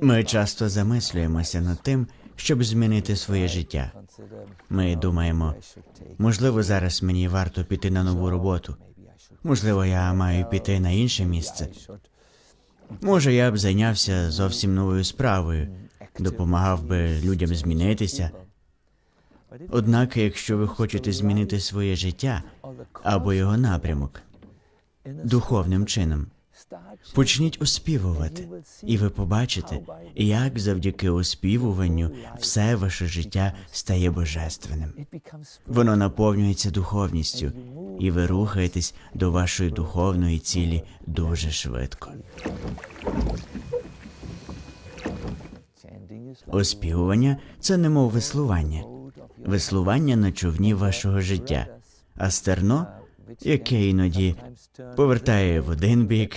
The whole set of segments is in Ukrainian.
Ми часто замислюємося над тим, щоб змінити своє життя. Ми думаємо, можливо, зараз мені варто піти на нову роботу. Можливо, я маю піти на інше місце. Може, я б зайнявся зовсім новою справою, допомагав би людям змінитися. Однак, якщо ви хочете змінити своє життя або його напрямок духовним чином, почніть оспівувати, і ви побачите, як завдяки оспівуванню все ваше життя стає божественним. Воно наповнюється духовністю, і ви рухаєтесь до вашої духовної цілі дуже швидко. Оспівування це немов веслування, веслування на човні вашого життя, а стерно, яке іноді повертає в один бік,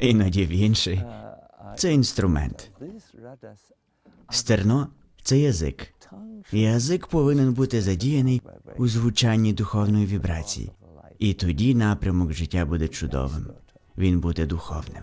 іноді в інший. Це інструмент. Стерно це язик. Язик повинен бути задіяний у звучанні духовної вібрації, і тоді напрямок життя буде чудовим. Він буде духовним.